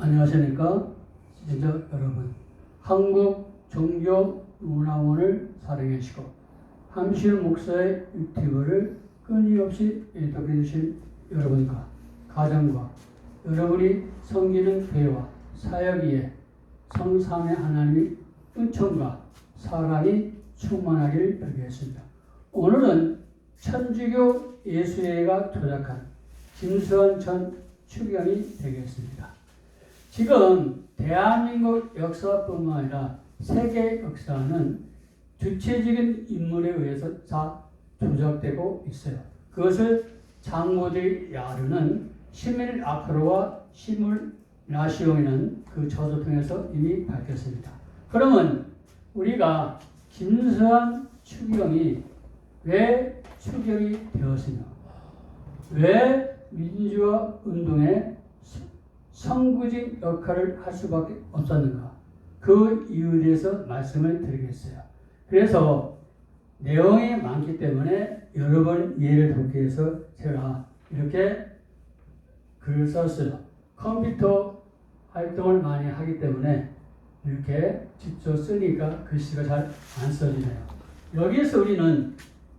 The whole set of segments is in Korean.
안녕하십니까 시청자 여러분 한국 종교 문화원을 사랑해 주시고 함실 목사의 유튜브를 끊임없이 애독해 주신 여러분과 가정과 여러분이 섬기는 교회와 사역 위에 성삼의 하나님의 은총과 사랑이 충만하기를 빌겠습니다. 오늘은 천주교 예수회가 도착한 김수원 전 추경이 되겠습니다. 지금 대한민국 역사뿐만 아니라 세계 역사는 주체적인 인물에 의해서 다 조작되고 있어요. 그것을 장모들 야르는 시밀 아크로와 시물 라시옹이라는 그 저서 통해서 이미 밝혔습니다. 그러면 우리가 김수환 추경이 왜 추경이 되었으며 왜 민주화 운동에 선구적 역할을 할 수밖에 없었는가? 그 이유에 대해서 말씀을 드리겠어요. 그래서 내용이 많기 때문에 여러 번 이해를 돕기 위해서 제가 이렇게 글을 썼어요. 컴퓨터 활동을 많이 하기 때문에 이렇게 직접 쓰니까 글씨가 잘 안 써지네요. 여기에서 우리는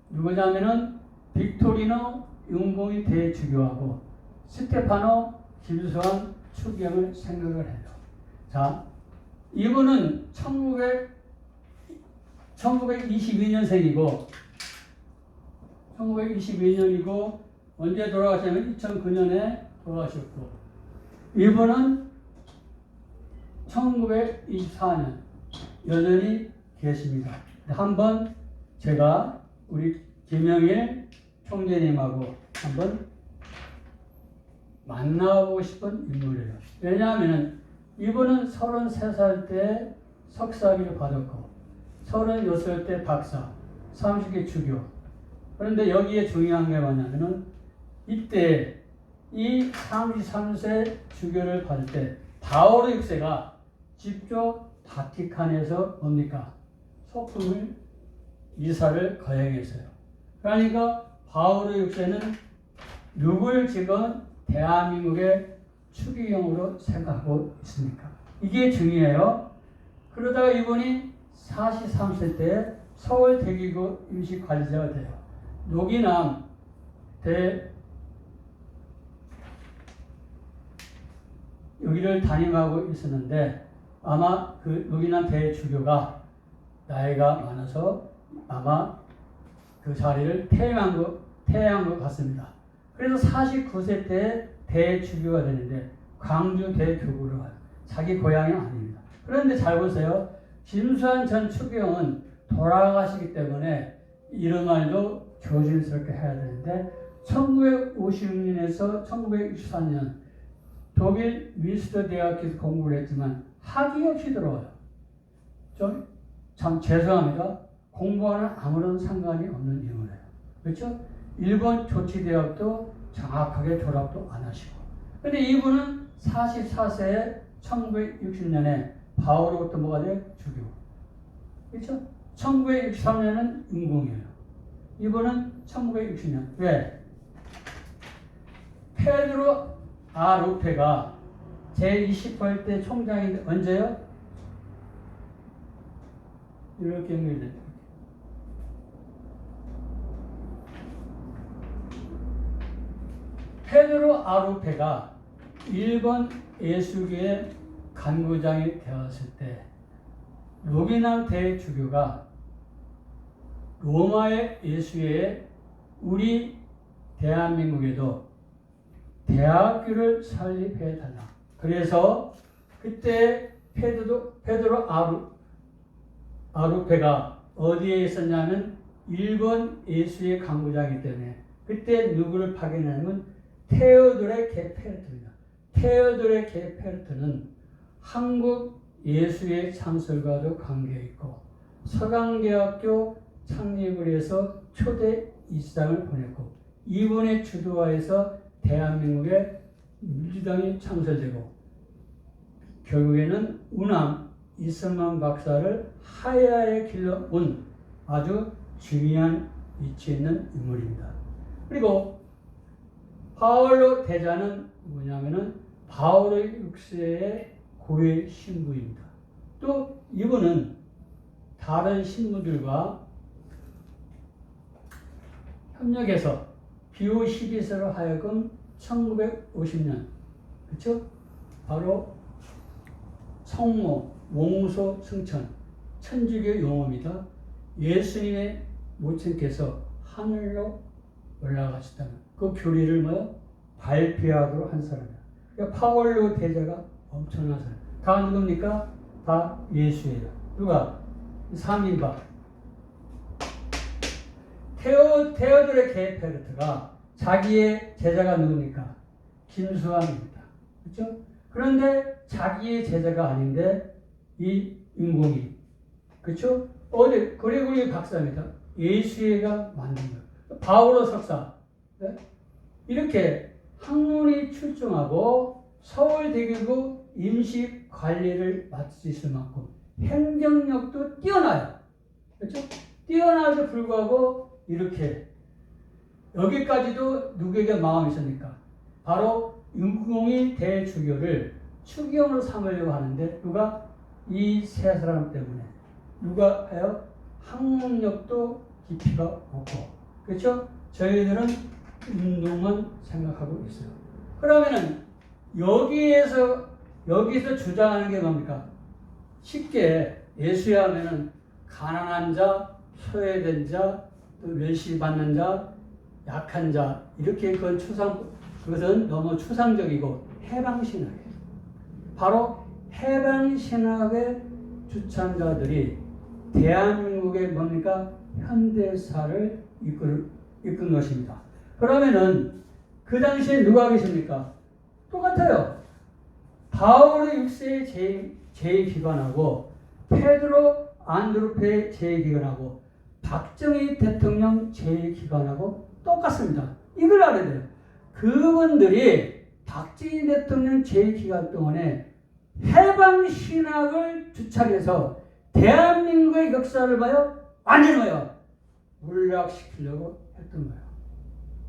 누구냐면은 빅토리노 윤봉이 대주교하고 스테파노 김수환 추경을 생각을 해요. 자, 이분은 1900, 1922년생이고 1922년이고 언제 돌아가셨냐면 2009년에 돌아가셨고 이분은 1924년 여전히 계십니다. 한번 제가 우리 김영일 총재님하고 한번 만나보고 싶은 인물이에요. 왜냐하면 이분은 33살 때 석사학위를 받았고 36살 때 박사, 30개 주교. 그런데 여기에 중요한 게 뭐냐면은 이때 이 33세 주교를 받을 때 바오로 6세가 직접 바티칸에서 뭡니까? 소품을 이사를 거행했어요. 그러니까 바오로 6세는 누굴 지금 대한민국의 추기경으로 생각하고 있습니까? 이게 중요해요. 그러다가 이분이 43세 때 서울 대기구 임시 관리자가 돼요. 노기남 대 여기를 담임하고 있었는데 아마 그 노기남 대주교가 나이가 많아서 아마 그 자리를 퇴임한 것, 퇴임한 것 같습니다. 그래서 49세 때 대주교가 되는데 광주 대교구로 가요. 자기 고향이 아닙니다. 그런데 잘 보세요. 김수환 전 추경은 돌아가시기 때문에 이런 말도 조심스럽게 해야 되는데 1956년에서 1964년 독일 윈스터 대학에서 공부를 했지만 학위 없이 들어와요. 좀 참 죄송합니다. 공부와는 아무런 상관이 없는 인물이에요. 그렇죠? 일본 조치대학도 정확하게 졸업도 안 하시고. 근데 이분은 44세에 1960년에 바오로부터 뭐가 돼? 주교. 그렇죠? 1963년은 인공이에요. 이분은 1960년. 왜? 페드로 아 루페가 제28대 총장인데 언제요? 이렇게 연결돼. 페드로 아루페가 일본 예수교의 간구장이 되었을 때 로기남 대주교가 로마의 예수회에 우리 대한민국에도 대학교를 설립해 달라. 그래서 그때 페드로 페드로 아루 아루페가 어디에 있었냐면 일본 예수의 강구장이기 때문에 그때 누구를 파견하냐면 테오도레 게페르트입니다. 테오도레 게페르트는 한국 예수의 창설과도 관계 있고 서강대학교 창립을 해서 초대 이사장을 보냈고 이분의 주도하에서 대한민국의 민주당이 창설되고 결국에는 우남 이승만 박사를 하야에 길러온 아주 중요한 위치에 있는 인물입니다. 그리고 파울로 대자는 뭐냐면은 바울의 육세의 고위 신부입니다. 또 이분은 다른 신부들과 협력해서 비오 12세로 하여금 1950년 그렇죠? 바로 성모, 몽소, 승천 천주교 용어입니다. 예수님의 모친께서 하늘로 올라가셨다는 그 교리를 뭐 발표하도록 한 사람이야. 그러니까 파월로 대자가 엄청난 사람. 다 누굽니까? 다 예수예요. 누가? 3인바. 테오, 테오도레 게페르트가 자기의 제자가 누굽니까? 김수환입니다. 그렇죠? 그런데 자기의 제자가 아닌데 이 인공이 그렇죠? 어디 그레고리 박사입니다. 예수애가 만든 거예요. 바오로 석사 네? 이렇게 학문이 출중하고 서울대교구 임시 관리를 맡을 수 있을 만큼 행정력도 뛰어나요. 그렇죠? 뛰어나도 불구하고 이렇게 여기까지도 누구에게 마음이 있습니까? 바로 윤공이 대주교를 추기형으로 삼으려고 하는데 누가 이 세 사람 때문에 누가 해요? 학문력도 깊이가 없고 그렇죠? 저희들은 운동만 생각하고 있어요. 그러면은 여기에서 여기서 주장하는 게 뭡니까? 쉽게 예수야 하면은 가난한 자, 소외된 자, 또 멸시받는 자, 약한 자 이렇게 그건 추상 그것은 너무 추상적이고 해방 신학이에요. 바로 해방 신학의 주창자들이 대한민국의 뭡니까 현대사를 이끌 이끈 것입니다. 그러면은 그 당시에 누가 계십니까? 똑같아요. 바울의 6세의 제, 제2기관하고 페드로 안드루페의 제2기관하고 박정희 대통령 제2기관하고 똑같습니다. 이걸 알아야 돼요. 그분들이 박정희 대통령 제2기간 동안에 해방 신학을 주창해서 대한민국의 역사를 봐요. 완전히 봐요. 물약시키려고 했던 거예요.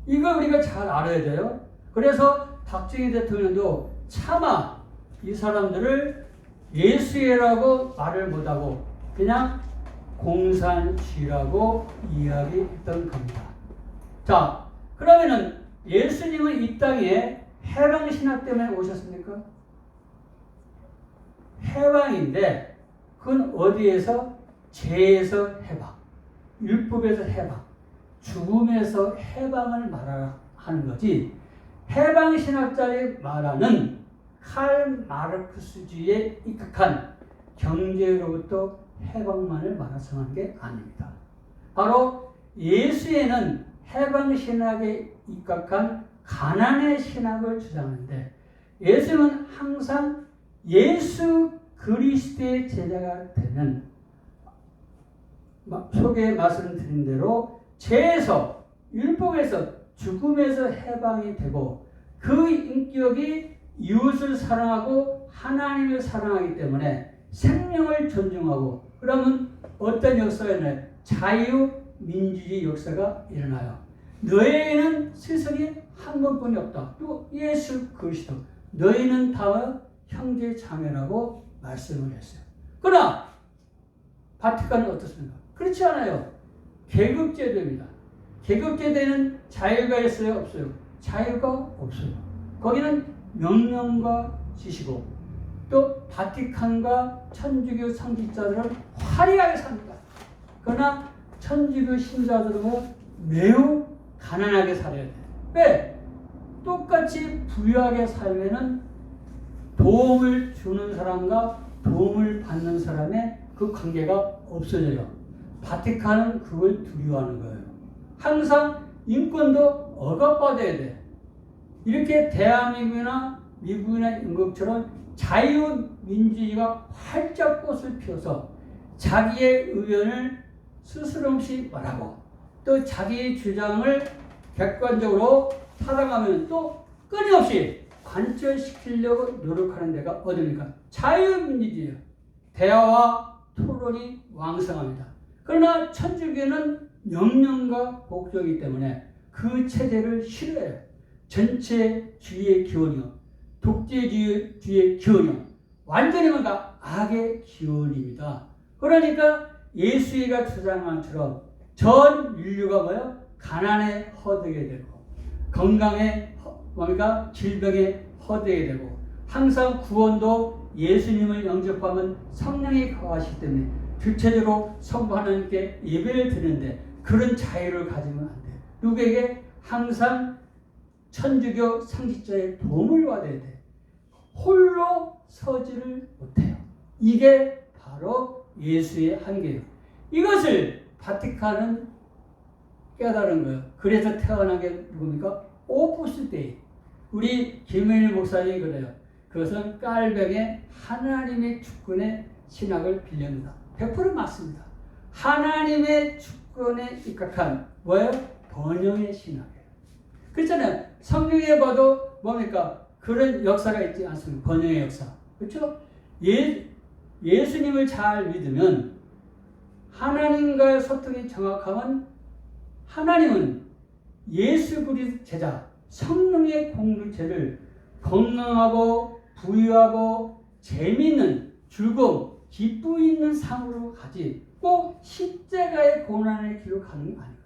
이거 우리가 잘 알아야 돼요. 그래서 박정희 대통령도 차마 이 사람들을 예수회라고 말을 못하고 그냥 공산주의라고 이야기했던 겁니다. 자, 그러면은 예수님은 이 땅에 해방신학 때문에 오셨습니까? 해방인데 그건 어디에서? 죄에서 해방, 율법에서 해방, 죽음에서 해방을 말하는 거지 해방 신학자의 말하는 칼 마르크스주의에 입각한 경제로부터 해방만을 말하성한 게 아닙니다. 바로 예수에는 해방 신학에 입각한 가난의 신학을 주장하는데 예수는 항상 예수 그리스도의 제자가 되는 속에 말씀드린 대로 죄에서 율법에서 죽음에서 해방이 되고 그 인격이 이웃을 사랑하고 하나님을 사랑하기 때문에 생명을 존중하고 그러면 어떤 역사가 일어나요? 자유 민주주의 역사가 일어나요. 너희에게는 세상에 한 번뿐이 없다. 또 예수 그리스도 너희는 다 형제 자매라고 말씀을 했어요. 그러나 바티칸은 어떻습니까? 그렇지 않아요. 계급제도입니다. 계급제도에는 자유가 있어요? 없어요? 자유가 없어요. 거기는 명령과 지시고 또 바티칸과 천주교 성직자들은 화려하게 삽니다. 그러나 천주교 신자들은 매우 가난하게 살아야 돼. 왜? 똑같이 부유하게 살면은 도움을 주는 사람과 도움을 받는 사람의 그 관계가 없어져요. 바티칸은 그걸 두려워하는 거예요. 항상 인권도 억압받아야 돼. 이렇게 대한민국이나 미국이나 인국처럼 자유민주주의가 활짝 꽃을 피워서 자기의 의견을 스스럼 없이 말하고 또 자기의 주장을 객관적으로 타당하면 또 끊임없이 관철시키려고 노력하는 데가 어디입니까? 자유민주주의예요. 대화와 토론이 왕성합니다. 그러나 천주교는 명령과 복종이기 때문에 그 체제를 싫어해요. 전체 주의의 기원이요. 독재주의의 기원이요. 완전히 뭔가 악의 기원입니다. 그러니까 예수이가 주장한 것처럼 전 인류가 뭐요? 가난에 허되게 되고 건강에 허- 뭡니까? 질병에 허되게 되고 항상 구원도 예수님을 영접하면 성령이 거하시기 때문에 주체적으로 성부 하나님께 예배를 드리는데 그런 자유를 가지면 안 돼요. 누구에게 항상 천주교 상식자의 도움을 받아야 돼. 홀로 서지를 못해요. 이게 바로 예수의 한계예요. 이것을 바티칸은 깨달은 거예요. 그래서 태어난 게 누굽니까? 오프스 데이. 우리 김일 목사님이 그래요. 그것은 깔병의 하나님의 주권의 신학을 빌립니다. 100% 맞습니다. 하나님의 주권에 입각한 뭐예요? 번영의 신학이에요. 그렇잖아요. 성경에 봐도 뭡니까? 그런 역사가 있지 않습니까? 번영의 역사. 그렇죠? 예, 예수님을 잘 믿으면 하나님과의 소통이 정확하면 하나님은 예수 그리스도 제자 성령의 공동체를 건강하고 부유하고 재미있는 즐거움, 기쁨 있는 삶으로 가지 꼭 십자가의 고난을 기록하는 게 아니거든요.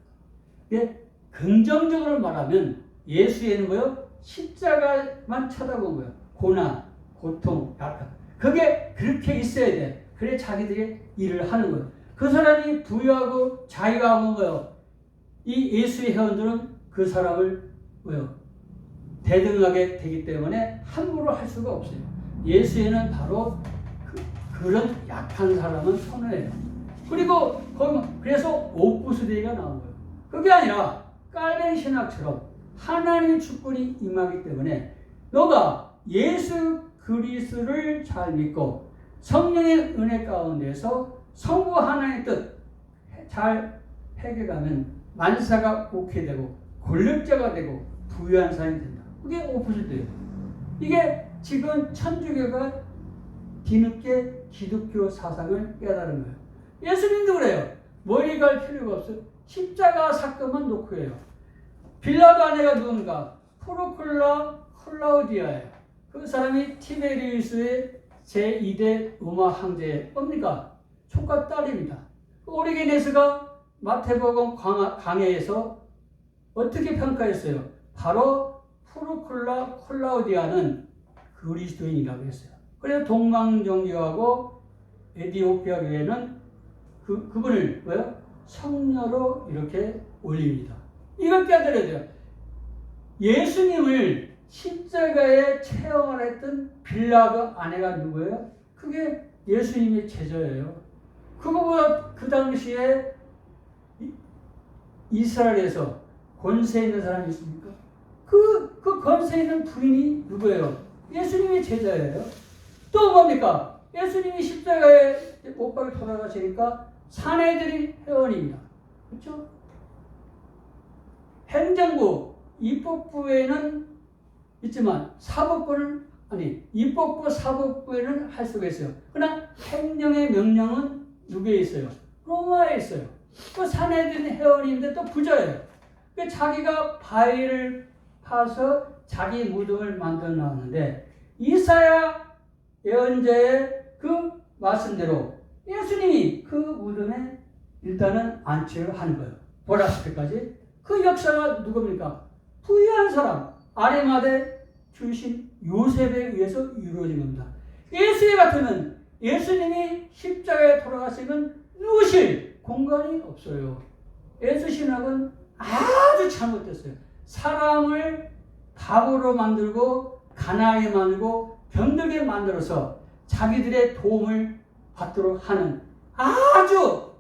이게 긍정적으로 말하면 예수에는 뭐요? 십자가만 쳐다본 거예요. 고난, 고통, 약한. 그게 그렇게 있어야 돼. 그래 자기들이 일을 하는 거예요. 그 사람이 부유하고 자유가 하는 거예요. 이 예수의 회원들은 그 사람을 뭐요? 대등하게 되기 때문에 함부로 할 수가 없어요. 예수에는 바로 그, 런 약한 사람은 선호해요. 그리고 거기 그래서 오프스데이가 나온 거예요. 그게 아니라 깔뱅 신학처럼 하나님의 주권이 임하기 때문에 너가 예수 그리스도를 잘 믿고 성령의 은혜 가운데서 성부 하나의 뜻 잘 해결하면 만사가 옳게 되고 권력자가 되고 부유한 사람이 된다. 그게 오프스데이예요. 이게 지금 천주교가 뒤늦게 기독교 사상을 깨달은 거예요. 예수님도 그래요. 멀리 갈 필요가 없어요. 십자가 사건만 놓고 해요. 빌라도 아내가 누군가? 프로클라 클라우디아예요. 그 사람이 티베리우스의 제2대 로마 황제 뭡니까? 총각 딸입니다. 그 오리게네스가 마태복음 강해에서 어떻게 평가했어요? 바로 프로클라 클라우디아는 그리스도인이라고 했어요. 그래서 동방정교하고 에디오피아 교회는 그, 그분을 뭐요? 성녀로 이렇게 올립니다. 이걸 깨달아야 돼요. 예수님을 십자가에 체험을 했던 빌라도 아내가 누구예요? 그게 예수님의 제자예요. 그거보다 그 당시에 이- 이스라엘에서 권세 있는 사람이 있습니까? 그, 그 권세 있는 부인이 누구예요? 예수님의 제자예요. 또 뭡니까? 예수님이 십자가에 못 박혀 돌아가시니까 사내들이 회원입니다. 그렇죠? 행정부, 입법부에는 있지만 사법부는 아니 입법부, 사법부에는 할 수가 있어요. 그러나 행정의 명령은 누구에 있어요? 로마에 있어요. 그 사내들이 회원인데 또 부자예요. 그 자기가 바위를 파서 자기 무덤을 만들어 놨는데 이사야 예언자의 그 말씀대로 예수님이 그 무덤에 일단은 안치를 하는 거예요. 보라스피까지. 그 역사가 누굽니까? 부유한 사람, 아리마대 출신 요셉에 의해서 이루어진 겁니다. 예수의 같으면 예수님이 십자가에 돌아가시면 누우실 공간이 없어요. 예수 신학은 아주 잘못됐어요. 사람을 바보로 만들고 가난하게 만들고 병들게 만들어서 자기들의 도움을 받도록 하는 아주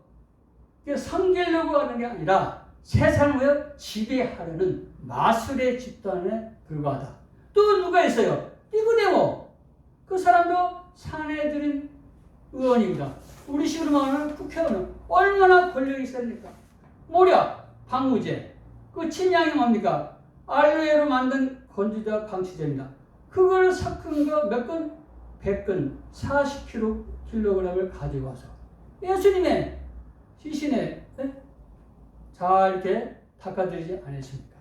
성결려고 하는 게 아니라 세상을 지배하려는 마술의 집단에 불과하다. 또 누가 있어요? 니고데모. 그 사람도 사내들인 의원입니다. 우리 식으로 말하면 국회의원은 얼마나 권력이 있습니까? 모략, 방무제, 그 침향이 뭡니까? 알로에로 만든 건주자 방치제입니다. 그걸 섞은 거 몇 건? 100건, 40kg을 가지고 와서 예수님의 시신에 네? 자 이렇게 닦아드리지 않았습니까?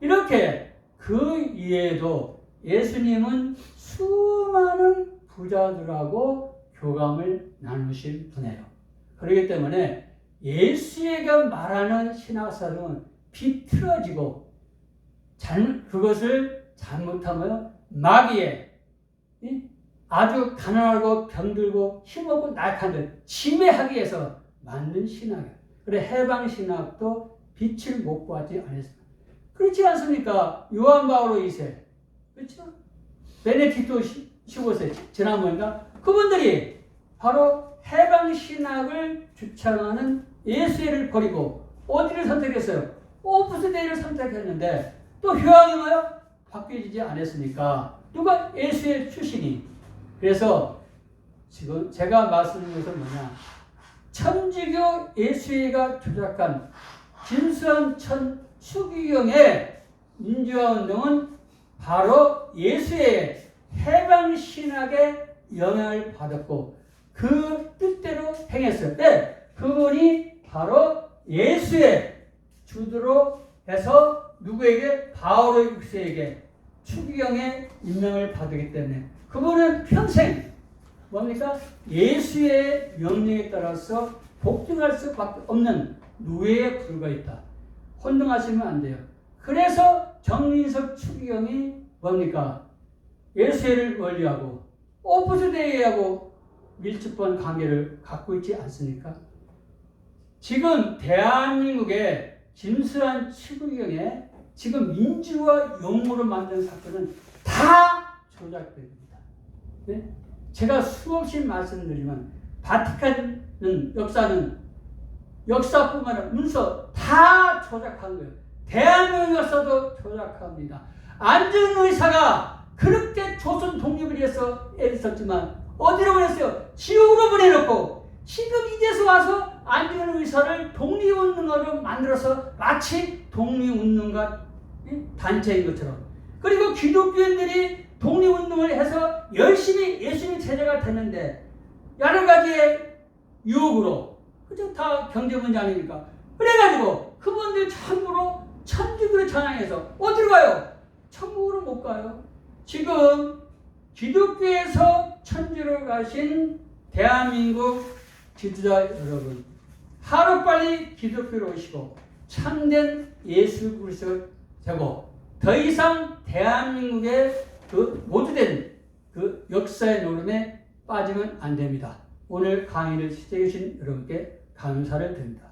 이렇게 그 이외에도 예수님은 수많은 부자들하고 교감을 나누신 분이에요. 그렇기 때문에 예수에게 말하는 신학사는 비틀어지고 잘, 그것을 잘못하면 마귀에 이? 아주 가난하고 병들고 힘없고 낙한들 침해하기 위해서 만든 신학이에요. 그래 해방 신학도 빛을 못 보지 않았습니다. 그렇지 않습니까? 요한 바오로 2세 그렇죠? 베네딕토 15세 지난번인가 그분들이 바로 해방 신학을 주창하는 예수를 버리고 어디를 선택했어요? 오프스데이를 선택했는데 또 효황이 뭐요? 바뀌지 않았으니까 누가 예수의 출신이 그래서 지금 제가 말씀드린 것은 뭐냐 천주교 예수회가 조작한 김수환 천 수기경의 민주화 운동은 바로 예수의 해방 신학의 영향을 받았고 그 뜻대로 행했어요. 네, 그분이 바로 예수의 주도로 해서 누구에게 바오로 6세에게 추기경의 임명을 받았기 때문에 그분은 평생 뭡니까 예수의 명령에 따라서 복종할 수밖에 없는 노예에 불과했다. 혼동하시면 안 돼요. 그래서 정민석 추기경이 뭡니까 예수를 원리하고 오프스데이하고 밀접한 관계를 갖고 있지 않습니까? 지금 대한민국의 김수환 추기경의 지금 민주화 용어로 만든 사건은 다 조작됩니다. 네? 제가 수없이 말씀드리면 바티칸은 역사는 역사뿐만 아니라 문서 다 조작한 거예요. 대한민국 역사도 조작합니다. 안전 의사가 그렇게 조선 독립을 위해서 애를 썼지만 어디로 보냈어요? 지옥으로 보내놓고 지금 이제서 와서 안전 의사를 독립운동가로 만들어서 마치 독립운동가 단체인 것처럼 그리고 기독교인들이 독립운동을 해서 열심히 예수님 제자가 됐는데 여러 가지의 유혹으로 그죠? 다 경제 문제 아닙니까? 그래가지고 그분들 참으로 천주교를 전향해서 어디로 가요? 천국으로 못 가요. 지금 기독교에서 천주로 가신 대한민국 지도자 여러분 하루빨리 기독교로 오시고 참된 예수 그리스도 되고 더 이상 대한민국의 그 모두된 그 역사의 노름에 빠지면 안 됩니다. 오늘 강의를 시청해 주신 여러분께 감사를 드립니다.